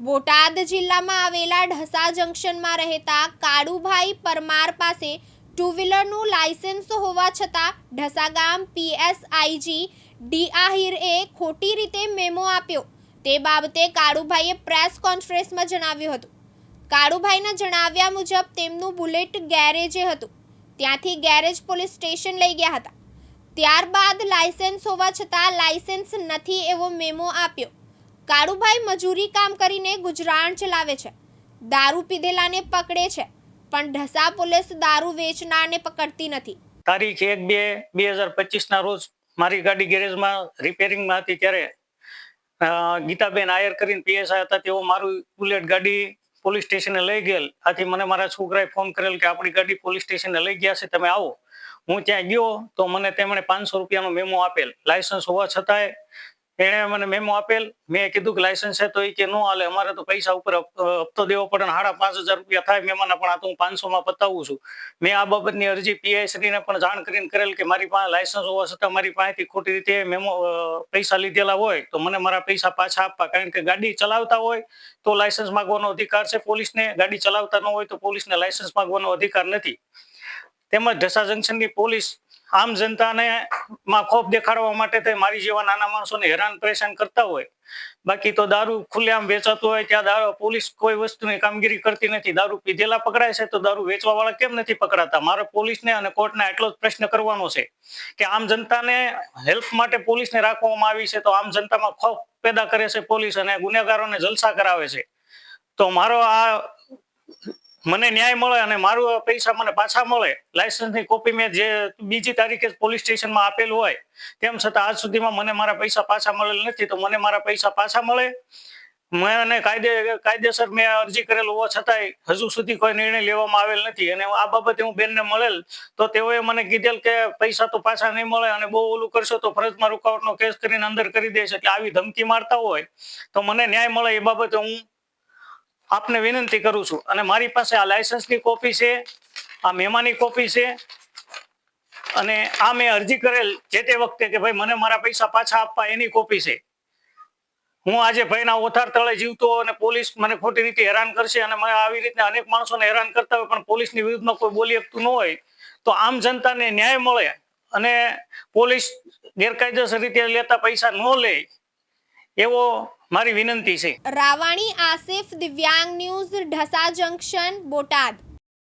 બોટાદ જિલ્લામાં આવેલા ઢસા જંકશનમાં રહેતા કાળુભાઈ પરમાર પાસે ટુ વ્હીલરનું લાયસન્સ હોવા છતાં ઢસા ગામ પીએસઆઈજી ડી આહિરએ ખોટી રીતે મેમો આપ્યો. તે બાબતે કાળુભાઈએ પ્રેસ કોન્ફરન્સમાં જણાવ્યું હતું. કાળુભાઈના જણાવ્યા મુજબ તેમનું બુલેટ ગેરેજે હતું. ત્યાંથી ગેરેજ પોલીસ સ્ટેશન લઈ ગયા હતા. ત્યારબાદ લાયસન્સ હોવા છતાં લાયસન્સ નથી એવો મેમો આપ્યો. કાળુભાઈ મજૂરી કામ કરીને ગુજરાન ચલાવે છે. દારૂ પીધેલાને પકડે છે, પણ ઢસા પોલીસ દારૂ વેચનારને પકડતી નથી. તારીખ એક બે બે હજાર પચીસના રોજ મારી ગાડી ગેરેજમાં રિપેરિંગમાં હતી ત્યારે ગીતાબેન આયર કરીને પીએસઆઈ હતા તેઓ મારું બુલેટ ગાડી પોલીસ સ્ટેશને લઈ ગયેલ. આથી મને મારા છોકરાએ ફોન કરેલ કે આપણી ગાડી પોલીસ સ્ટેશને લઈ ગયા છે, તમે આવો. હું ત્યાં ગયો તો મને તેમણે પાંચસો રૂપિયાનો મેમો આપેલ. લાયસન્સ હોવા છતાંય એણે મને મેમો આપેલ. મેં કીધું કે લાયસન્સ છે તો એ કે નો હાલે. અમારે તો પૈસા ઉપર હપ્તો દેવો પડે ને સાડા પાંચ હજાર રૂપિયા થાય મેમાના, પણ આ તો હું પાંચસોમાં પતાવું છું. મેં આ બાબતની અરજી પીઆઈશ્રીને પણ જાણ કરીને કરેલ કે મારી પાસે લાયસન્સ હોવા છતાં મારી પાસેથી ખોટી રીતે મેમો પૈસા લીધેલા હોય તો મને મારા પૈસા પાછા આપવા. કારણ કે ગાડી ચલાવતા હોય તો લાયસન્સ માગવાનો અધિકાર છે પોલીસને. ગાડી ચલાવતા ન હોય તો પોલીસને લાયસન્સ માગવાનો અધિકાર નથી. તેમજ ઢસા જંક્શનની પોલીસ આમ જનતાને માં ખોફ દેખાડવા માટે તે મારી જેવા નાના માણસોને હેરાન પરેશાન કરતા હોય. બાકી તો દારૂ ખુલ્લેઆમ વેચાતું હોય ત્યાં દારૂ, પોલીસ કોઈ વસ્તુની કામગીરી કરતી નથી. દારૂ પીધેલા પકડાય છે તો દારૂ વેચવા વાળા કેમ નથી પકડાતા? મારે પોલીસને અને કોર્ટને એટલો જ પ્રશ્ન કરવાનો છે કે આમ જનતાને હેલ્પ માટે પોલીસને રાખવામાં આવી છે તો આમ જનતામાં ખોફ પેદા કરે છે પોલીસ અને ગુનેગારોને જલસા કરાવે છે. તો મારો આ મને ન્યાય મળે અને મારું પૈસા મને પાછા મળે. લાયસન્સની કોપી મેં જે બીજી તારીખે પોલીસ સ્ટેશનમાં આપેલું હોય, તેમ છતાં આજ સુધીમાં મને મારા પૈસા પાછા મળેલ નથી, તો મને મારા પૈસા પાછા મળે. મને કાયદે, કાયદેસર મેં અરજી કરેલ હોવા છતાંય હજુ સુધી કોઈ નિર્ણય લેવામાં આવેલ નથી. અને આ બાબતે હું બેનને મળેલ, તો તેઓએ મને કીધેલ કે પૈસા તો પાછા નહીં મળે અને બહુ ઓલું કરશો તો ફરજમાં રૂકાવટનો કેસ કરીને અંદર કરી દેશે. એટલે આવી ધમકી મારતા હોય, તો મને ન્યાય મળે એ બાબતે હું આપને વિનંતી કરું છું. અને મારી પાસે આ લાયસન્સની કોપી છે, આ મેમાની કોપી છે, અને આ મેં અરજી કરેલ જે તે વખતે કે ભાઈ મને મારા પૈસા પાછા આપવા એની કોપી છે. હું આજે ભાઈના ઓથાર તળે જીવતો અને પોલીસ મને ખોટી રીતે હેરાન કરશે અને મને આવી રીતના અનેક માણસોને હેરાન કરતા હોય પણ પોલીસની વિરુદ્ધમાં કોઈ બોલી શકતું ન હોય, તો આમ જનતાને ન્યાય મળે અને પોલીસ ગેરકાયદેસર રીતે લેતા પૈસા ન લે એવો મારી વિનંતી છે. રાવાણી આસિફ દિવ્યાંગ ન્યૂઝ ઢસા જંકશન બોટાદ.